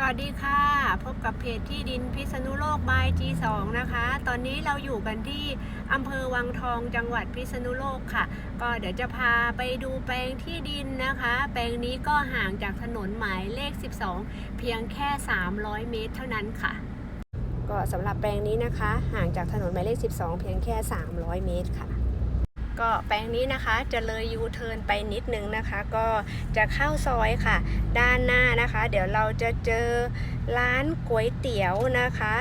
สวัสดีค่ะ พบกับเพจที่ดินพิษณุโลกบาย G2 นะคะ ตอนนี้เราอยู่กันที่อำเภอวังทองจังหวัดพิษณุโลกค่ะ ก็เดี๋ยวจะพาไปดูแปลงที่ดินนะคะ แปลงนี้ก็ห่างจากถนนหมายเลข 12 เพียงแค่ 300 เมตรเท่านั้นค่ะ ก็สำหรับแปลงนี้นะคะ ห่างจากถนนหมายเลข 12 เพียงแค่ 300 เมตรค่ะ ก็แปลงนี้นะคะจะเลยยูเทิร์นไปนิดนึงนะคะ ก็จะเข้าซอยค่ะ ด้านหน้านะคะ เดี๋ยวเราจะเจอร้านก๋วยเตี๋ยวนะคะ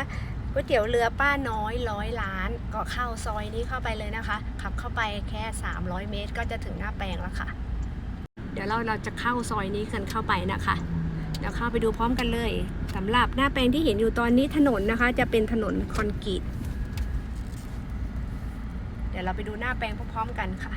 ก๋วยเตี๋ยวเรือป้าน้อยร้อยล้าน ก็เข้าซอยนี้เข้าไปเลยนะคะ ขับเข้าไปแค่ 300 เมตร ก็จะถึงหน้าแปลงแล้วค่ะ เดี๋ยวเราเราจะเข้าซอยนี้กันเข้าไปนะคะเดี๋ยวเข้าไปดูพร้อมกันเลยสำหรับหน้าแปลงที่เห็นอยู่ตอนนี้ถนนนะคะ จะเป็นถนนคอนกรีต ดี๋ยวเราไปดูหน้าแปลงพร้อมๆกันค่ะ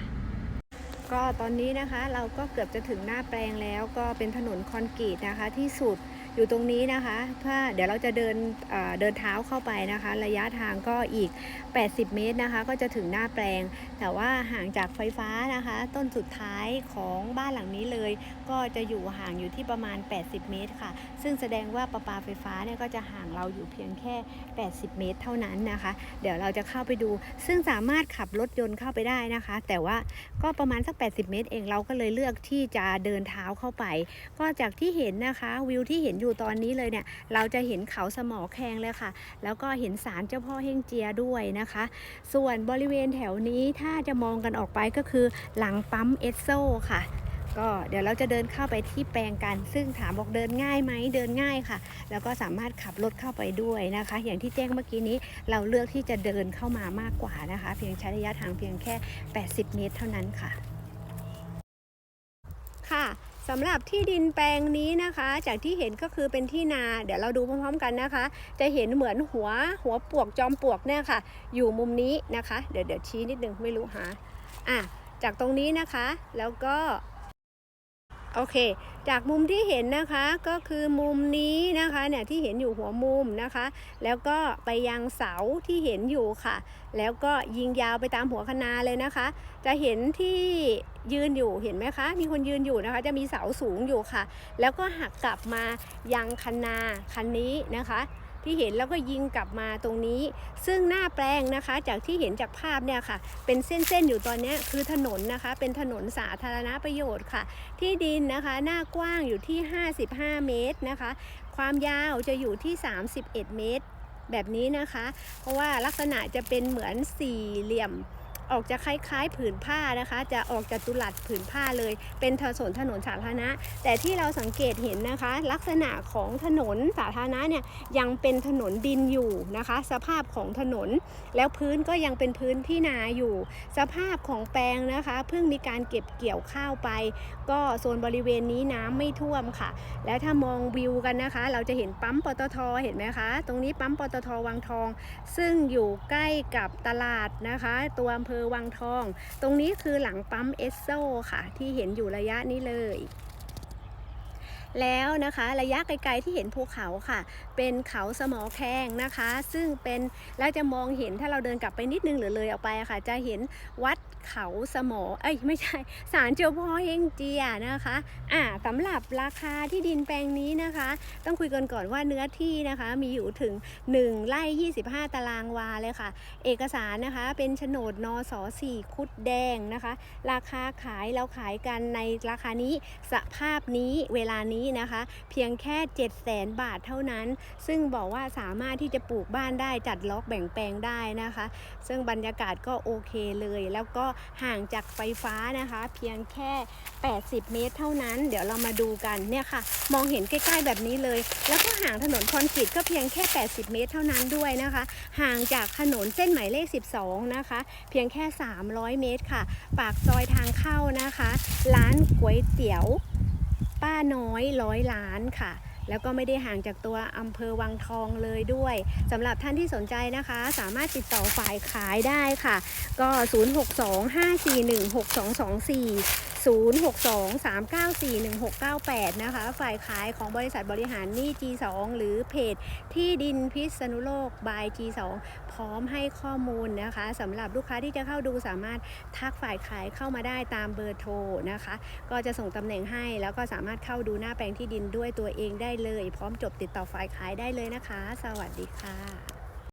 ก็ตอนนี้นะคะเราก็เกือบจะถึงหน้าแปลงแล้วก็เป็นถนนคอนกรีตนะคะที่สุด อยู่ตรงนี้นะคะถ้าเดี๋ยวเราจะเดินเอ่อเดินเท้าเข้าไปนะคะ ระยะทางก็อีก 80 เมตรนะคะ ก็จะถึงหน้าแปลง แต่ว่าห่างจากไฟฟ้านะคะ ต้นสุดท้ายของบ้านหลังนี้เลย ก็จะอยู่ห่างอยู่ที่ประมาณ 80 เมตรค่ะ ซึ่งแสดงว่าประปาไฟฟ้าเนี่ยก็จะห่างเราอยู่เพียงแค่ 80 เมตรเท่านั้นนะคะ เดี๋ยวเราจะเข้าไปดู ซึ่งสามารถขับรถยนต์เข้าไปได้นะคะ แต่ว่าก็ประมาณสัก 80 เมตร เองเราก็เลยเลือกที่จะเดินเท้าเข้าไป ก็จากที่เห็นนะคะวิวที่เห็นอยู่ตอนนี้เลยเนี่ยเราจะเห็นเขาสมอแคงเลยค่ะ แล้วก็เห็นศาลเจ้าพ่อเฮงเจียด้วยนะคะ ส่วนบริเวณแถวนี้ถ้าจะมองกันออกไปก็คือหลังปั๊มเอสโซค่ะก็เดี๋ยวเราจะเดินเข้าไปที่แปลงกัน ซึ่งถามบอกเดินง่ายไหมเดินง่ายค่ะ แล้วก็สามารถขับรถเข้าไปด้วยนะคะ อย่างที่แจ้งเมื่อกี้นี้เราเลือกที่จะเดินเข้ามามากกว่านะคะ เพียงใช้ระยะทางเพียงแค่ 80 เมตรเท่านั้นค่ะ สำหรับที่ดินแปลงนี้นะคะ จากที่เห็นก็คือเป็นที่นา เดี๋ยวเราดูพร้อมๆกันนะคะ จะเห็นเหมือนหัวหัวปวกจอมปวกเนี่ยค่ะ อยู่มุมนี้นะคะ เดี๋ยวเดี๋ยวชี้นิดนึงไม่รู้หาอะจากตรงนี้นะคะ แล้วก็ โอเค จากมุมที่เห็นนะคะก็คือมุมนี้นะคะเนี่ยที่เห็นอยู่หัวมุมนะคะ แล้วก็ไปยังเสาที่เห็นอยู่ค่ะ แล้วก็ยิงยาวไปตามหัวคะนาเลยนะคะ จะเห็นที่ยืนอยู่เห็นไหมคะ มีคนยืนอยู่นะคะ จะมีเสาสูงอยู่ค่ะ แล้วก็หักกลับมายังคันนาคันนี้นะคะ ที่เห็นแล้วก็ยิงกลับมาตรงนี้ ซึ่งหน้าแปลงนะคะ จากที่เห็นจากภาพเนี่ยค่ะ เป็นเส้นๆอยู่ตอนนี้คือถนนนะคะ เป็นถนนสาธารณประโยชน์ค่ะ ที่ดินนะคะ หน้ากว้างอยู่ที่ 55 เมตรนะคะ ความยาวจะอยู่ที่ 31 เมตร แบบนี้นะคะ เพราะว่าลักษณะจะเป็นเหมือนสี่เหลี่ยม ออกจะคล้ายๆผืนผ้านะคะ จะออกจากตุลัดผืนผ้าเลย เป็นถนนถนนสาธารณะ แต่ที่เราสังเกตเห็นนะคะ ลักษณะของถนนสาธารณะเนี่ยยังเป็นถนนดินอยู่นะคะ สภาพของถนน แล้วพื้นก็ยังเป็นพื้นที่นาอยู่ สภาพของแปลงนะคะ เพิ่งมีการเก็บเกี่ยวข้าวไป ก็โซนบริเวณนี้น้ำไม่ท่วมค่ะ และถ้ามองวิวกันนะคะ เราจะเห็นปั๊มปตทเห็นไหมคะ ตรงนี้ปั๊มปตทวังทอง ซึ่งอยู่ใกล้กับตลาดนะคะ ตัวอำเภอวังทอง ตรงนี้คือหลังปั๊มเอสโซค่ะ ที่เห็นอยู่ระยะนี้เลยแล้วนะคะระยะไกลๆที่เห็นภูเขาค่ะ เป็นเขาสมอแข้งนะคะ ซึ่งเป็นแล้วจะมองเห็นถ้าเราเดินกลับไปนิดนึงหรือเลยออกไปค่ะ จะเห็นวัด เขาสมอเอ้ยไม่ใช่ศาลเจ้าพ่อเฮงเจียนะคะอ่าสำหรับราคาที่ดินแปลงนี้นะคะ ต้องคุยกันก่อนว่าเนื้อที่นะคะมีอยู่ถึง 1ไร่25 ตารางวาเลยค่ะ เอกสารนะคะเป็นโฉนดนส4คุดแดงนะคะ ราคาขายเราขายกันในราคานี้สภาพนี้เวลานี้นะคะ เพียงแค่ 7 0 0 0 0 0 บาทเท่านั้น ซึ่งบอกว่าสามารถที่จะปลูกบ้านได้จัดล็อกแบ่งแปลงได้นะคะ ซึ่งบรรยากาศก็โอเคเลยแล้วก็ห่างจากไฟฟ้านะคะ เพียงแค่ 80 เมตรเท่านั้น เดี๋ยวเรามาดูกันเนี่ยค่ะ มองเห็นใกล้ๆแบบนี้เลย แล้วก็ห่างถนนคอนกรีตก็เพียงแค่ 80 เมตรเท่านั้นด้วยนะคะ ห่างจากถนนเส้นหมายเลข 12 นะคะ เพียงแค่ 300 เมตรค่ะ ปากซอยทางเข้านะคะ ร้านก๋วยเตี๋ยว ป้าน้อยร้อยล้านค่ะ แล้วก็ไม่ได้ห่างจากตัวอำเภอวังทองเลยด้วยสำหรับท่านที่สนใจนะคะ สามารถติดต่อฝ่ายขายได้ค่ะ ก็ 0625416224 0623941698 นะคะ ฝ่ายขายของบริษัทบริหารหนี้ G2 หรือเพจที่ดินพิษณุโลก by G2 พร้อมให้ข้อมูลนะคะสำหรับลูกค้าที่จะเข้าดูสามารถทักฝ่ายขายเข้ามาได้ตามเบอร์โทรนะคะ ก็จะส่งตำแหน่งให้แล้วก็สามารถเข้าดูหน้าแปลงที่ดินด้วยตัวเองได้เลย พร้อมจบติดต่อฝ่ายขายได้เลยนะคะ สวัสดีค่ะ